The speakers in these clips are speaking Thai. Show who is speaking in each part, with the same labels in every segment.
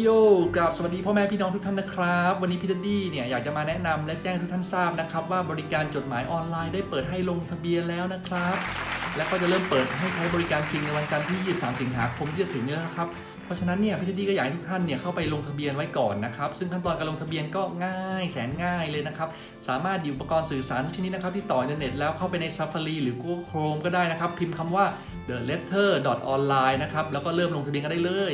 Speaker 1: โย่กราบสวัสดีพ่อแม่พี่น้องทุกท่านนะครับ วันนี้พี่ดัดดี้เนี่ยอยากจะมาแนะนำและแจ้งทุกท่านทราบนะครับ ว่าบริการจดหมายออนไลน์ได้เปิดให้ลงทะเบียนแล้วนะครับ และก็จะเริ่มเปิดให้ใช้บริการจริงในวันจันทร์ที่ 23 สิงหาคมที่จะถึงนี้แล้วนะครับเพราะฉะนั้นเนี่ยพี่ดัดดี้ก็อยากให้ทุกท่านเนี่ยเข้าไปลงทะเบียนไว้ก่อนนะครับ ซึ่งขั้นตอนการลงทะเบียนก็ง่ายแสนง่ายเลยนะครับสามารถหยิบอุปกรณ์สื่อสารทุกชนิดนะครับที่ต่ออินเทอร์เน็ตแล้วเข้าไปใน Safari หรือ Google Chrome ก็ได้นะครับพิมพ์คำว่า the letter online นะครับแล้วก็เริ่มลงทะเบียนกันได้เลย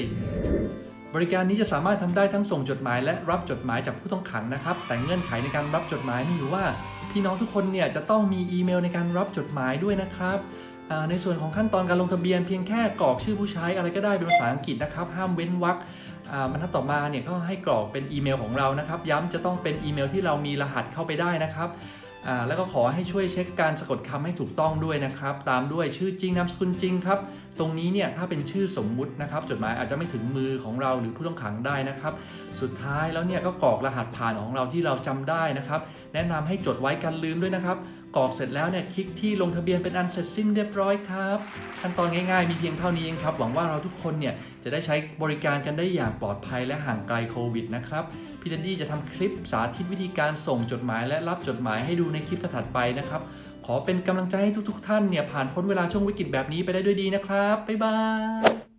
Speaker 1: บริการนี้จะสามารถทำได้ทั้งส่งจดหมายและรับจดหมายจากผู้ต้องขังนะครับ แต่เงื่อนไขในการรับจดหมายมีอยู่ว่า พี่น้องทุกคนเนี่ยจะต้องมีอีเมลในการรับจดหมายด้วยนะครับในส่วนของขั้นตอนการลงทะเบียนเพียงแค่กรอกชื่อผู้ใช้อะไรก็ได้เป็นภาษาอังกฤษนะครับ ห้ามเว้นวรรคบรรทัดต่อมาเนี่ยก็ให้กรอกเป็นอีเมลของเรานะครับ ย้ำจะต้องเป็นอีเมลที่เรามีรหัสเข้าไปได้นะครับ แล้วก็ขอให้ช่วยเช็คการสะกดคำให้ถูกต้องด้วยนะครับ ตามด้วยชื่อจริงนามสกุลจริงครับ ตรงนี้เนี่ยถ้าเป็นชื่อสมมุตินะครับ จดหมายอาจจะไม่ถึงมือของเราหรือผู้ต้องขังได้นะครับ สุดท้ายแล้วเนี่ยก็กรอกรหัสผ่านของเราที่เราจำได้นะครับ แนะนำให้จดไว้กันลืมด้วยนะครับ กรอกเสร็จแล้วเนี่ยคลิกที่ลงทะเบียนเป็นอันเสร็จสิ้นเรียบร้อยครับ ขั้นตอนง่ายๆ มีเพียงเท่านี้เองครับ หวังว่าเราทุกคนเนี่ยจะได้ใช้บริการกันได้อย่างปลอดภัยและห่างไกลโควิดนะครับ พี่ดันดี้จะทำคลิปสาธิตวิธีการส่งจดหมายและรับจดหมายให้ดูในคลิปถัดไปนะครับ ขอเป็นกำลังใจให้ทุกๆ ท่านเนี่ยผ่านพ้นเวลาช่วงวิกฤตแบบนี้ไปได้ด้วยดีนะครับบ๊ายบาย